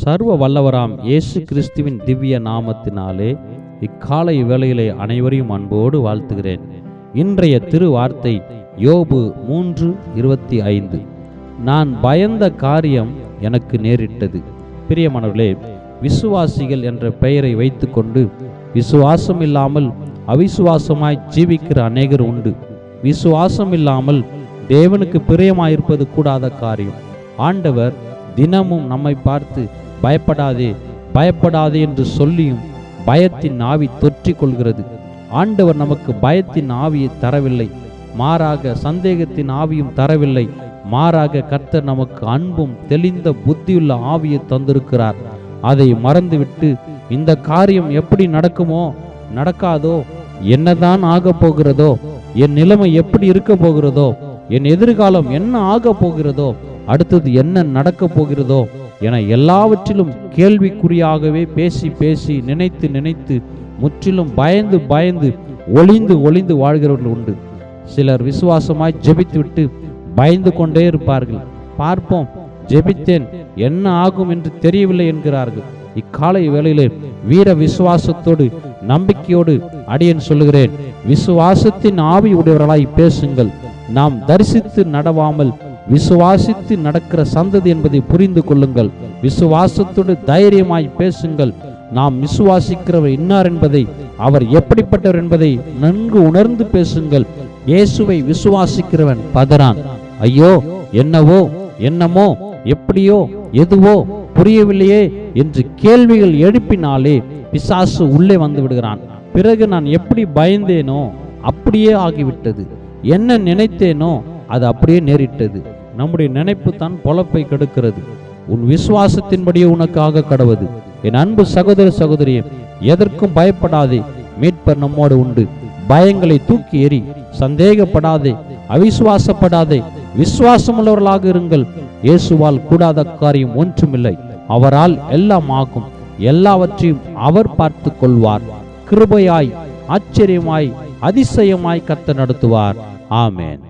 சர்வ வல்லவராம் இயேசு கிறிஸ்துவின் திவ்ய நாமத்தினாலே இக்காலை வேளையிலே அனைவரையும் அன்போடு வாழ்த்துகிறேன். இன்றைய திரு வார்த்தை யோபு மூன்று இருபத்தி ஐந்து. நான் பயந்த காரியம் எனக்கு நேரிட்டது. பிரியமானவர்களே விசுவாசிகள் என்ற பெயரை வைத்துக்கொண்டு விசுவாசம் இல்லாமல் அவிசுவாசமாய் ஜீவிக்கிற அநேகர் உண்டு. விசுவாசம் இல்லாமல் தேவனுக்கு பிரியமாயிருப்பது கூடாத காரியம். ஆண்டவர் தினமும் நம்மை பார்த்து பயப்படாதே பயப்படாதே என்று சொல்லியும் பயத்தின் ஆவி தொற்றிக் கொள்கிறது ஆண்டவர் நமக்கு பயத்தின் ஆவியை தரவில்லை மாறாக சந்தேகத்தின் ஆவியும் தரவில்லை மாறாக கர்த்தர் நமக்கு அன்பும் தெளிந்த புத்தியுள்ள ஆவியை தந்திருக்கிறார். அதை மறந்துவிட்டு இந்த காரியம் எப்படி நடக்குமோ நடக்காதோ என்னதான் ஆக போகிறதோ என் நிலைமை எப்படி இருக்க போகிறதோ என் எதிர்காலம் என்ன ஆக போகிறதோ அடுத்தது என்ன நடக்க போகிறதோ என எல்லாவற்றிலும் கேள்விக்குறியாகவே பேசி பேசி நினைத்து நினைத்து முற்றிலும் பயந்து பயந்து ஒளிந்து ஒளிந்து வாழ்கிறவர்கள் உண்டு. சிலர் விசுவாசமாய் ஜெபித்துவிட்டு பயந்து கொண்டே இருப்பார்கள். பார்ப்போம் ஜெபித்தேன் என்ன ஆகும் என்று தெரியவில்லை என்கிறார்கள். இக்காலை வேளையிலே வீர விசுவாசத்தோடு நம்பிக்கையோடு அடியன் சொல்லுகிறேன். விசுவாசத்தின் ஆவி உடையவர்களாய் பேசுங்கள். நாம் தரிசித்து நடவாமல் விசுவாசித்து நடக்கிற சந்ததி என்பதை புரிந்து கொள்ளுங்கள். விசுவாசத்தோடு தைரியமாய் பேசுங்கள். நாம் விசுவாசிக்கிறவர் இன்னார் என்பதை அவர் எப்படிப்பட்டவர் என்பதை நன்கு உணர்ந்து பேசுங்கள். இயேசுவை விசுவாசிக்கிறவன் பதறான். ஐயோ என்னவோ என்னமோ எப்படியோ எதுவோ புரியவில்லையே என்று கேள்விகள் எழுப்பினாலே பிசாசு உள்ளே வந்து விடுகிறான். பிறகு நான் எப்படி பயந்தேனோ அப்படியே ஆகிவிட்டது. என்ன நினைத்தேனோ அது அப்படியே நேரிட்டது. நம்முடைய நினைப்பு தான் பொழப்பை கெடுக்கிறது. உன் விசுவாசத்தின்படியே உனக்காக கடவுது. என் அன்பு சகோதர சகோதரியே எதற்கும் பயப்படாதே. மீட்பர் நம்மோடு உண்டு. பயங்களை தூக்கி எறி சந்தேகப்படாதே. அவிசுவாசப்படாதே. விசுவாசமுள்ளவர்களாக இருங்கள். இயேசுவால் கூடாத காரியம் ஒன்றுமில்லை. அவரால் எல்லாம் ஆகும். எல்லாவற்றையும் அவர் பார்த்து கொள்வார். கிருபையாய் ஆச்சரியமாய் அதிசயமாய் கத்த நடத்துவார். ஆமேன்.